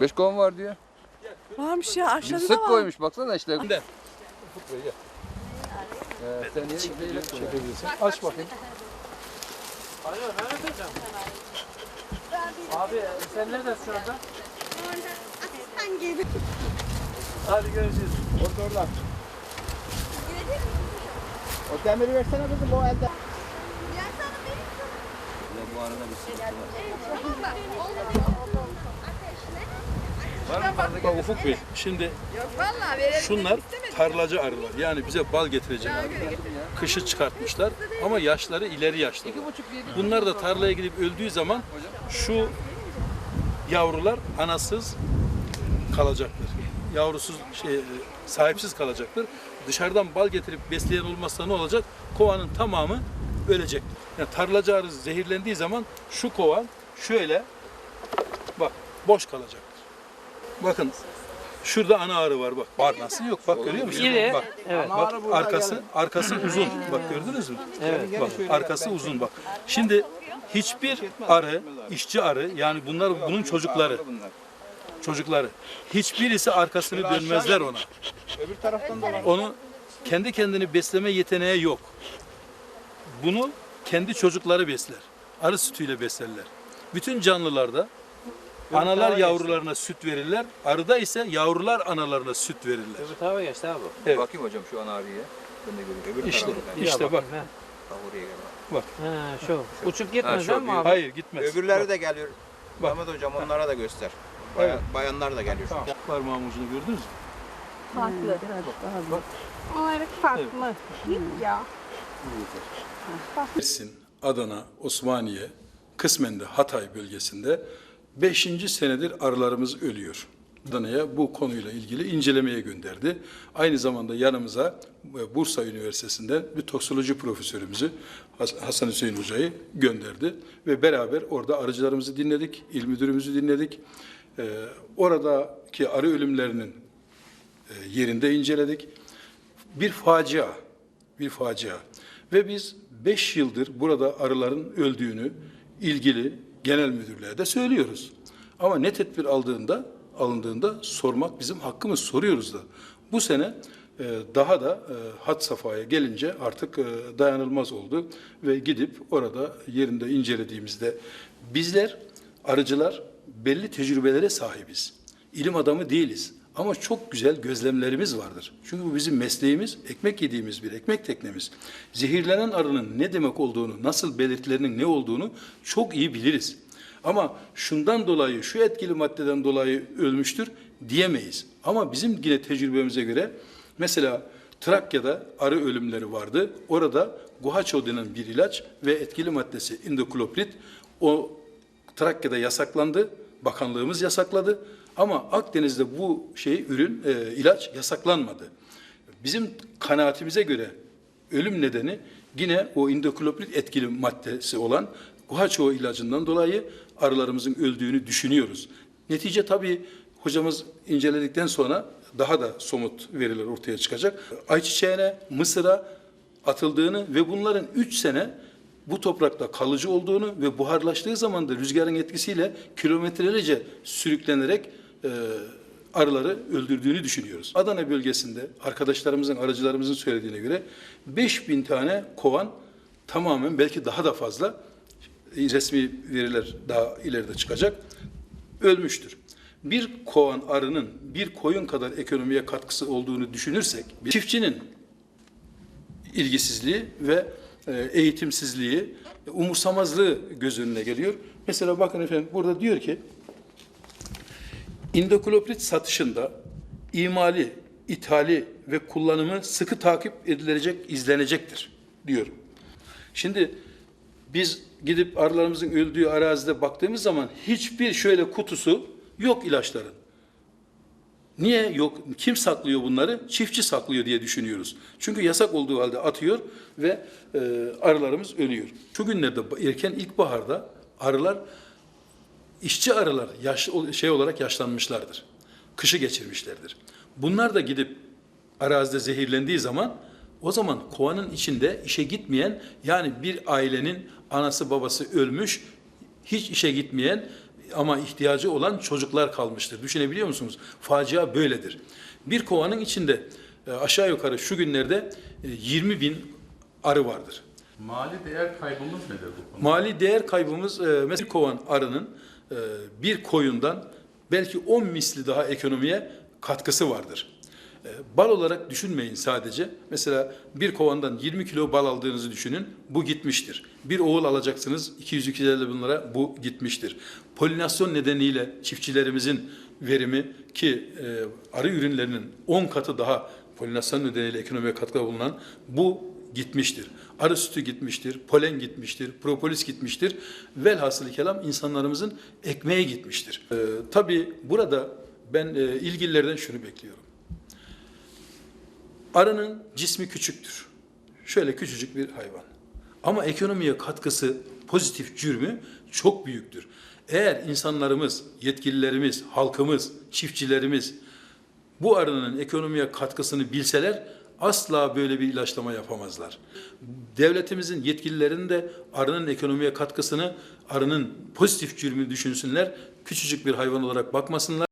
Beş kovan var diyor. Varmış ya aşağıda da Sık var. koymuş baksana işte. Ee, sen zeyle Çekebilirsin. Aç bakayım. Abi sen neredesin şu anda? Asistan gibi. Hadi görüşürüz. Orada orada. O demiri versene kızım o elde. Bu arada bir sıkıntı var. Bak Ufuk Bey, şimdi şunlar tarlacı arılar. Yani bize bal getirecek arılar. Kışı çıkartmışlar ama yaşları ileri yaşlı. Bunlar da tarlaya gidip öldüğü zaman şu yavrular anasız kalacaktır. Yavrusuz şey, sahipsiz kalacaktır. Dışarıdan bal getirip besleyen olmazsa ne olacak? Kovanın tamamı ölecektir. Yani tarlacı arı zehirlendiği zaman şu kovan şöyle bak boş kalacaktır. Bakın şurada ana arı var bak. Barnası yok bak görüyor musun? İri, Bak, evet. bak arkası arkası uzun. Bak gördünüz mü? Evet. Bak arkası uzun bak. Şimdi hiçbir arı, işçi arı yani bunlar bunun çocukları, çocukları. Hiçbirisi arkasını dönmezler ona. Öbür taraftan da var. Onu kendi kendini besleme yeteneği yok. Bunu kendi çocukları besler. Arı sütüyle beslerler. Bütün canlılarda analar yavrularına süt verirler. Arıda ise yavrular analarına süt verirler. Öbür tarafa geçti abi. Evet. Bakayım hocam şu ana abiye. Ben de görüyorum. Öbür İşte, tarafta. işte bak. Ha. Bak oraya gel. Ha, şu. Uçup gitmez şu değil mi abi? Hayır gitmez. Öbürleri de geliyor. Bak. Mehmet hocam onlara da göster. Bayan, Evet. Bayanlar da geliyor. Tamam. Parmağın ucunu gördünüz mü? Farklı. Onları farklı. Ya. Mersin, Adana, Osmaniye, kısmen de Hatay bölgesinde 5. senedir arılarımız ölüyor. Adana'ya bu konuyla ilgili incelemeye gönderdi. Aynı zamanda yanımıza e, Bursa Üniversitesi'nden bir toksoloji profesörümüzü Has- Hasan Hüseyin Hoca'yı gönderdi. Ve beraber orada arıcılarımızı dinledik, il müdürümüzü dinledik. Ee, oradaki arı ölümlerinin e, yerinde inceledik bir facia, bir facia. Ve biz 5 yıldır burada arıların öldüğünü ilgili genel müdürlüğe de söylüyoruz. Ama ne tedbir aldığında, alındığında sormak bizim hakkımız, soruyoruz da. Bu sene e, daha da e, had safhaya gelince artık e, dayanılmaz oldu ve gidip orada yerinde incelediğimizde bizler arıcılar belli tecrübelere sahibiz. İlim adamı değiliz. Ama çok güzel gözlemlerimiz vardır. Çünkü bu bizim mesleğimiz, ekmek yediğimiz bir ekmek teknemiz. Zehirlenen arının ne demek olduğunu, nasıl belirtilerinin ne olduğunu çok iyi biliriz. Ama şundan dolayı, şu etkili maddeden dolayı ölmüştür diyemeyiz. Ama bizim yine tecrübemize göre mesela Trakya'da arı ölümleri vardı. Orada guhaço denen bir ilaç ve etkili maddesi indokloprid o Trakya'da yasaklandı. Bakanlığımız yasakladı. Ama Akdeniz'de bu şey ürün e, ilaç yasaklanmadı. Bizim kanaatimize göre ölüm nedeni yine o indokloprid etkili maddesi olan guhaço ilacından dolayı arılarımızın öldüğünü düşünüyoruz. Netice tabii hocamız inceledikten sonra daha da somut veriler ortaya çıkacak. Ayçiçeğine, mısıra atıldığını ve bunların 3 sene bu toprakta kalıcı olduğunu ve buharlaştığı zaman da rüzgarın etkisiyle kilometrelerce sürüklenerek e, arıları öldürdüğünü düşünüyoruz. Adana bölgesinde arkadaşlarımızın, aracılarımızın söylediğine göre 5000 tane kovan tamamen belki daha da fazla resmi veriler daha ileride çıkacak ölmüştür. Bir kovan arının bir koyun kadar ekonomiye katkısı olduğunu düşünürsek çiftçinin ilgisizliği ve e, eğitimsizliği, umursamazlığı göz önüne geliyor. Mesela bakın efendim burada diyor ki indokloprid satışında imali, ithali ve kullanımı sıkı takip edilecek, izlenecektir diyor. Şimdi biz gidip arılarımızın öldüğü arazide baktığımız zaman hiçbir şöyle kutusu yok ilaçların. Niye yok? Kim saklıyor bunları? Çiftçi saklıyor diye düşünüyoruz. Çünkü yasak olduğu halde atıyor ve e, arılarımız ölüyor. Şu günlerde erken ilkbaharda arılar işçi arılar yaş, şey olarak yaşlanmışlardır. Kışı geçirmişlerdir. Bunlar da gidip arazide zehirlendiği zaman O zaman kovanın içinde işe gitmeyen yani bir ailenin anası babası ölmüş, hiç işe gitmeyen ama ihtiyacı olan çocuklar kalmıştır. Düşünebiliyor musunuz? Facia böyledir. Bir kovanın içinde e, aşağı yukarı şu günlerde e, 20 bin arı vardır. Mali değer kaybımız nedir bu konuda? Mali değer kaybımız e, mesela bir kovan arının e, bir koyundan belki 10 misli daha ekonomiye katkısı vardır. E, Bal olarak düşünmeyin sadece. Mesela bir kovandan 20 kilo bal aldığınızı düşünün. Bu gitmiştir. Bir oğul alacaksınız 200-250 bin lira bu gitmiştir. Polinasyon nedeniyle çiftçilerimizin verimi ki e, arı ürünlerinin 10 katı daha polinasyon nedeniyle ekonomiye katkıda bulunan bu gitmiştir. Arı sütü gitmiştir, polen gitmiştir, propolis gitmiştir. Velhasılı kelam insanlarımızın ekmeğe gitmiştir. Ee, tabii burada ben e, ilgililerden şunu bekliyorum. Arının cismi küçüktür. Şöyle küçücük bir hayvan. Ama ekonomiye katkısı, pozitif cürmü çok büyüktür. Eğer insanlarımız, yetkililerimiz, halkımız, çiftçilerimiz bu arının ekonomiye katkısını bilseler asla böyle bir ilaçlama yapamazlar. Devletimizin yetkililerinin de arının ekonomiye katkısını, arının pozitif cürmü düşünsünler. Küçücük bir hayvan olarak bakmasınlar.